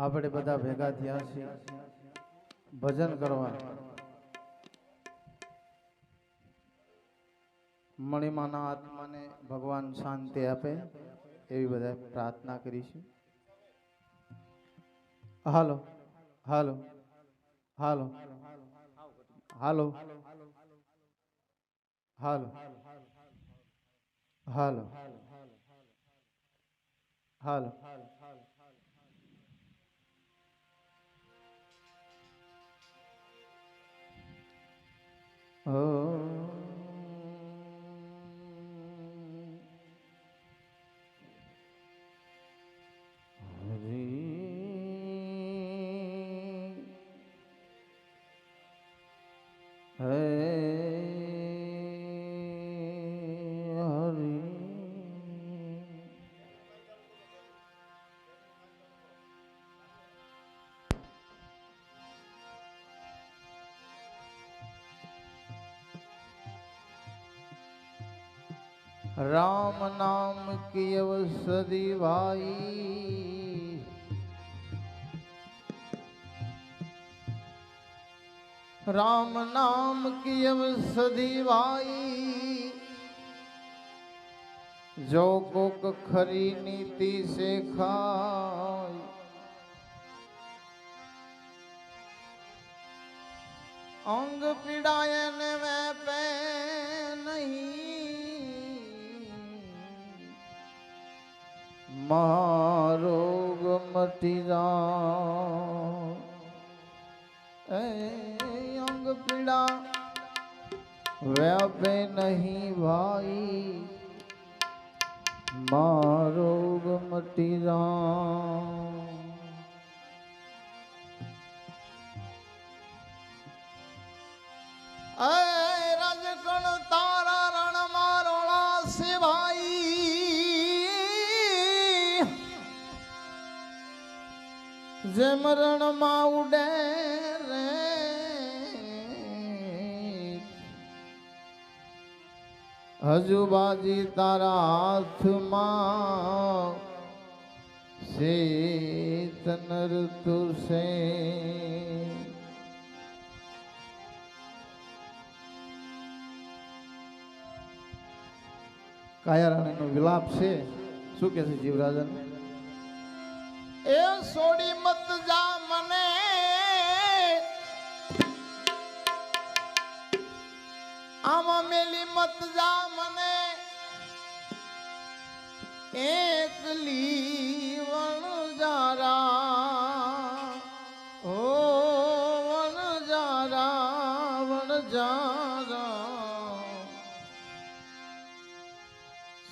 આપણે બધા ભેગા થયા છીએ. ભજન કરવા. મણિમાના આત્માને ભગવાન શાંતિ આપે એવી બધા પ્રાર્થના કરીશું હાલો હાલો હાલો હાલો હાલો હાલો હાલો. ઓ રામ નામ કિયવ સદિવાઈ. રામ નામ કિયવ સદિવાઈ. જો કોક ખરી નીતિ શેખાય. અંગ પીડાય ને મેં પે નહીં. મહારોગ મટી જા એ અંગ પીડા વ્યાપે નહીં ભાઈ. મારોગ મટી જા રાજકણ જેમ રણમાં ઉડે હજુ બાજી તારા હાથમાં શેતન ઋતુ છે. કાયારાણીનો વિલાપ છે. શું કે છે જીવરાજન? એ સોડી મત જા મને. આમાં મેલી મત જા મને. એકલી વણજારા ઓ વણજારા વણજારા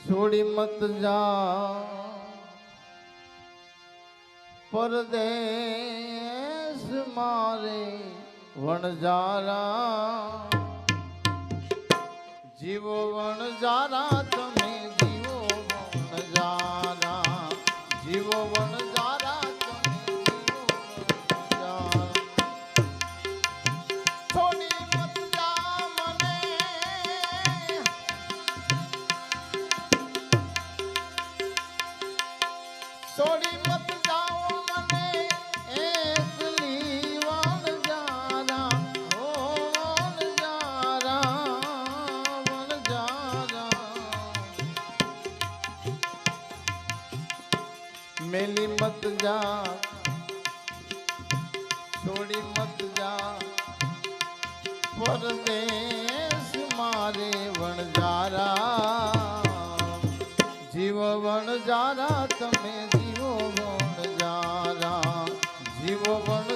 છોડી મત જા. પરદેશ મારે વણજારા જીવો વણજારા તમે જીવો વણજારા જીવો વણજારા મેલી મત જા છોડી મત જા પરદેશ મારે વણજારા, જીવ વણજારા, તમે જીવો વણજારા જીવો વણજારા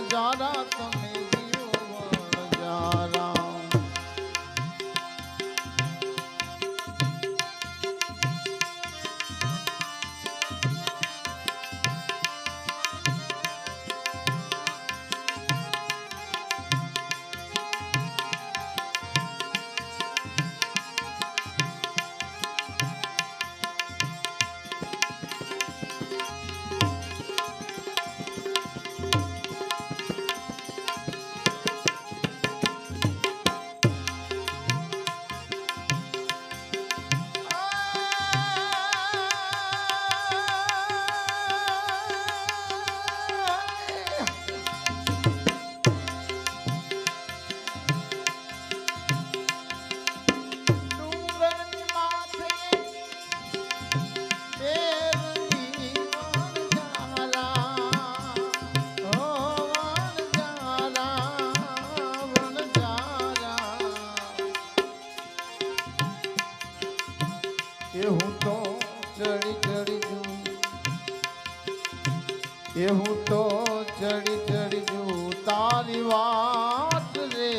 એ હું તો ચડી ચડી જુ તારી વાત રે.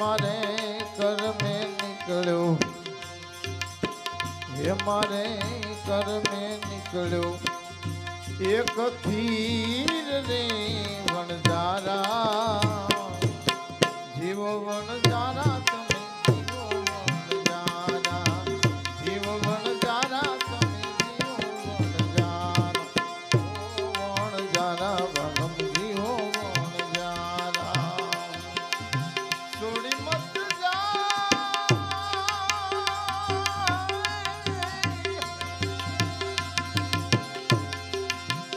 મારે કર્મે નીકળ્યો. હે મારે કર્મે નીકળ્યો. એક ખીર રે વણજારા જીવો વણજારા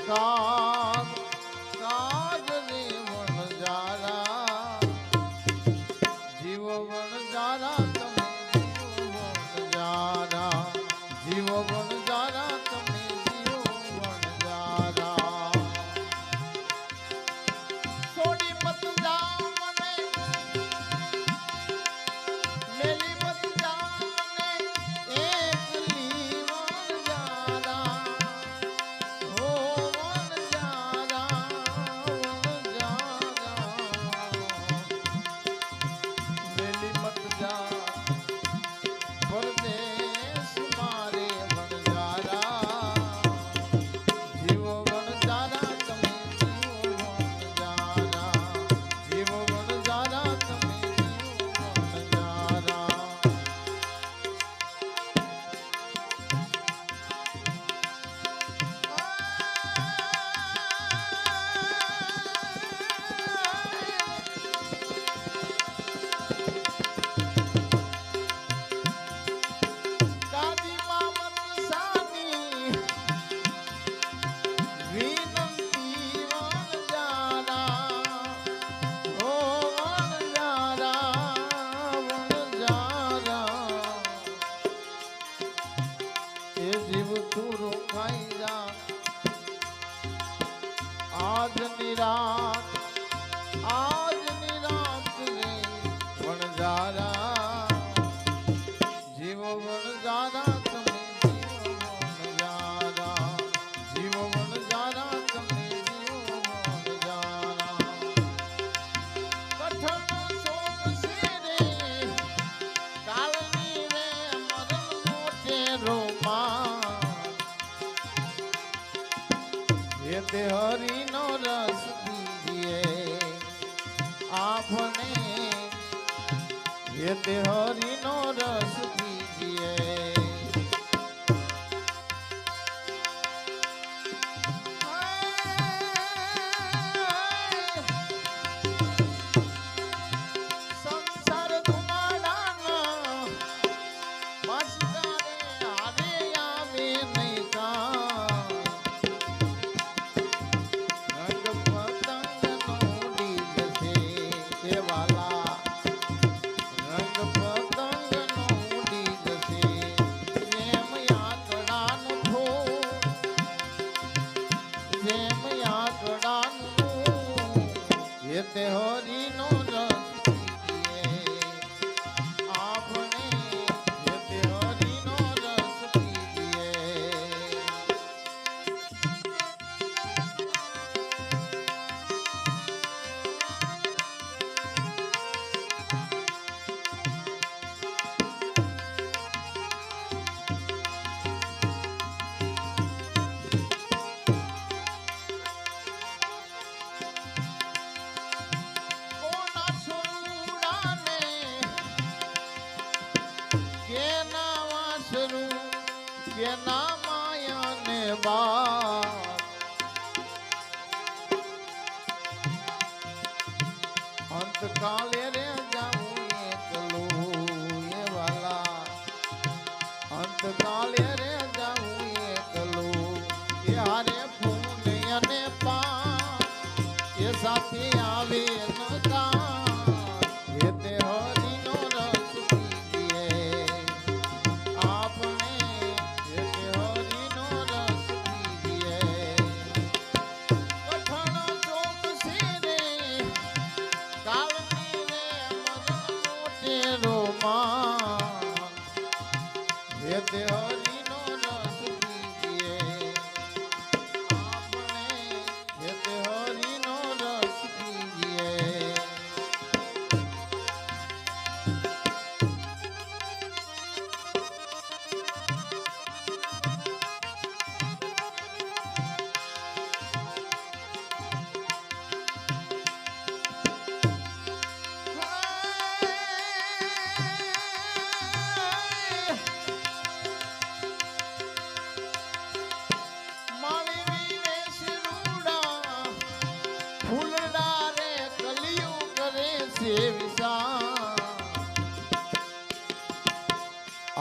કાગ કાગની વણજારા જીવ વણજારા તમે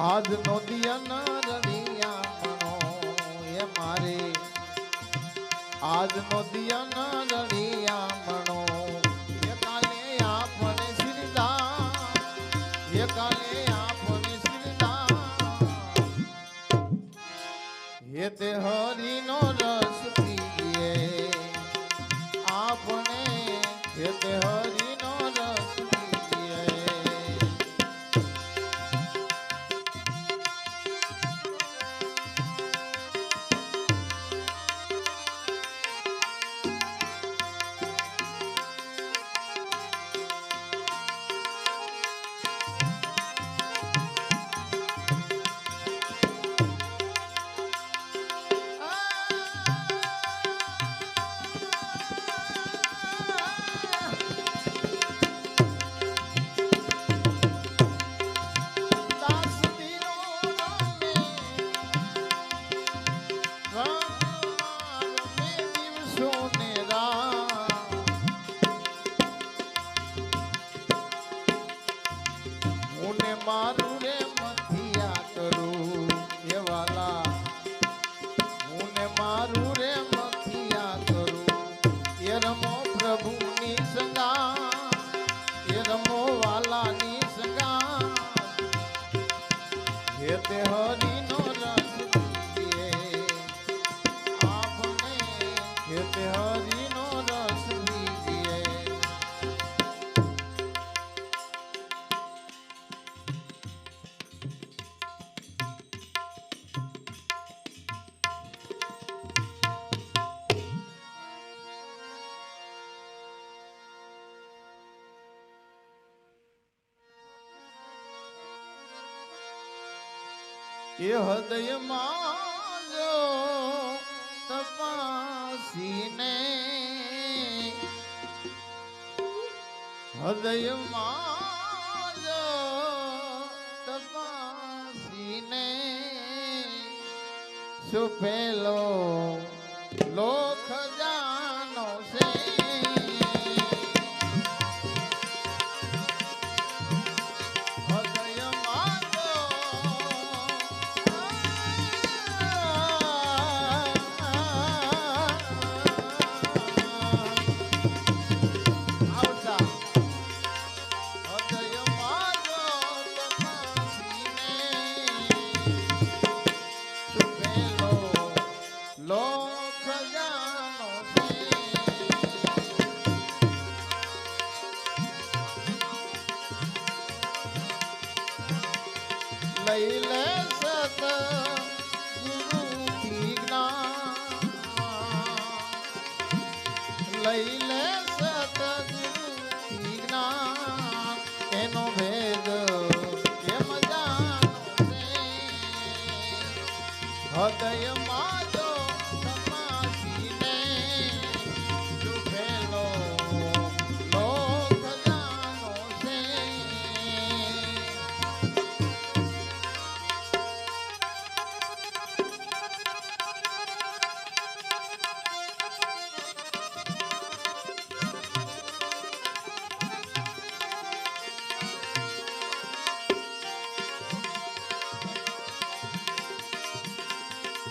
આજ નો દિયન રળિયામણો એ મારે. આજ નો દિયન રળિયામણો એ કાલે આપણે શ્રીદા એ કાલે આપણે શ્રીદા એ તે હરિનો રસ પીએ આપણે હરી રમો પ્રભુની સંગા એ રમો વાલાની સંગા હે તે હરિનો હૃદયમાં જો તપાસીને હૃદયમાં જો તપાસીને છુપેલો લોખ જાનો Layla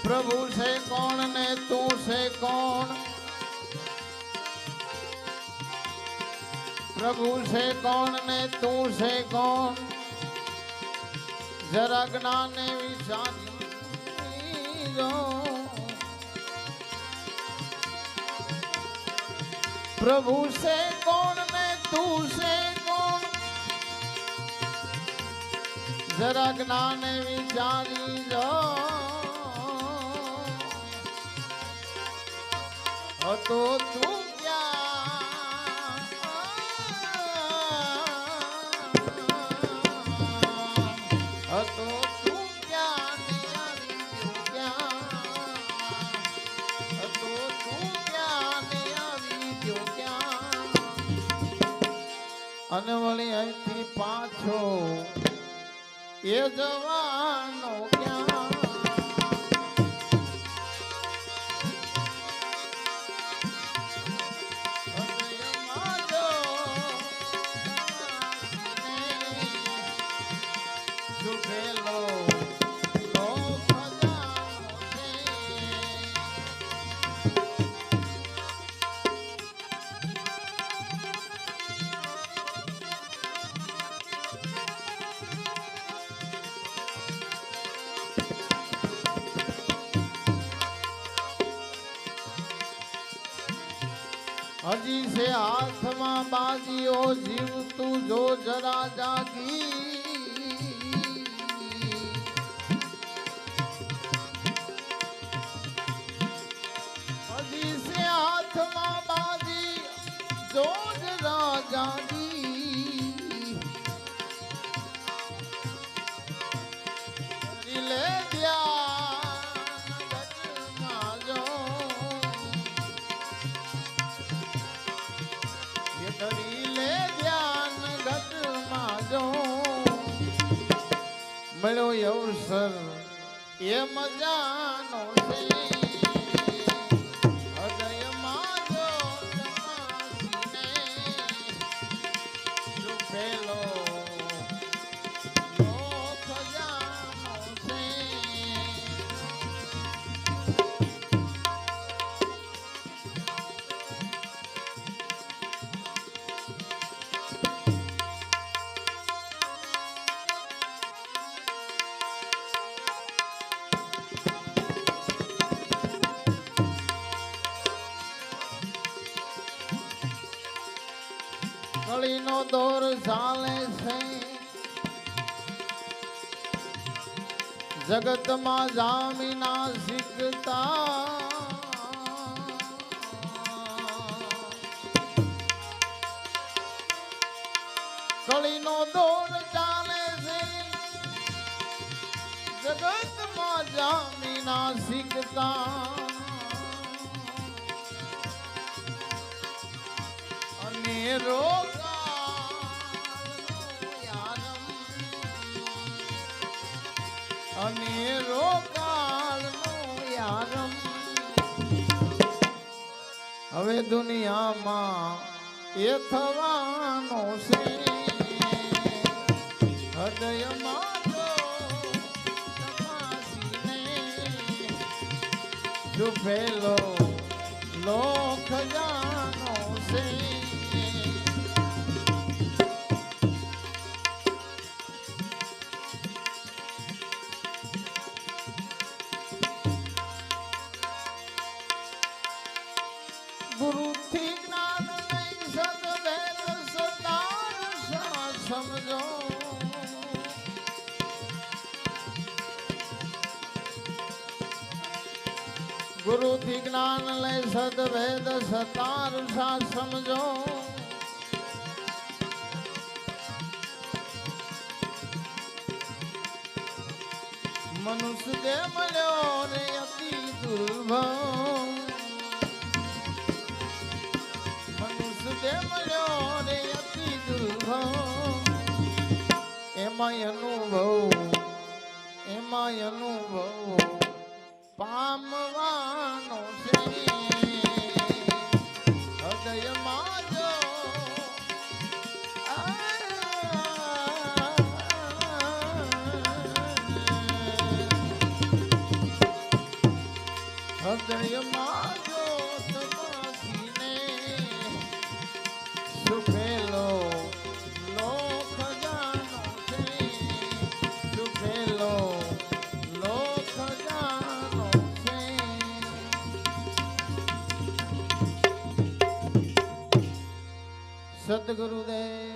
પ્રભુ છે કોણ ને તું છે કોણ પ્રભુ છે કોણ ને તું છે કોણ જરા જ્ઞાને વિચારી જો પ્રભુ છે કોણ ને તું છે કોણ જરા જ્ઞાને વિચારી જો હતો તું હતો તું હતો તું ક્યાં? આવી ક્યાં અને વળી અહીંથી પાછો એ જવાનો હજી છે હાથમાં બાજીઓ જીવતું જો જરા જાગી. હજી છે હાથમાં બાજી જો જરા જાગી. મળ્યો અવસર એ મજાનો જગતમાં જામીના શીખતા. કળીનો દોર ચાલે છે. જગતમાં જામીના શીખતા. અને રોકાળનો અને રોકાળનો યારમ હવે દુનિયામાં એ થવાનો છે. હૃદયમાં જો તપાસીને છુપેલો લો ખજાનો છે. ગુરુથી જ્ઞાન લઈ સદભેદ સતાર સા સમજો. મનુષ્ય દે મળ્યો રે અતિ દુર્લભ. મનુષ્ય દે મળ્યો રે અતિ દુર્લભ. એમાં અનુભવ એમાં અનુભવ. પામવાનો સદગુરુદેવ કી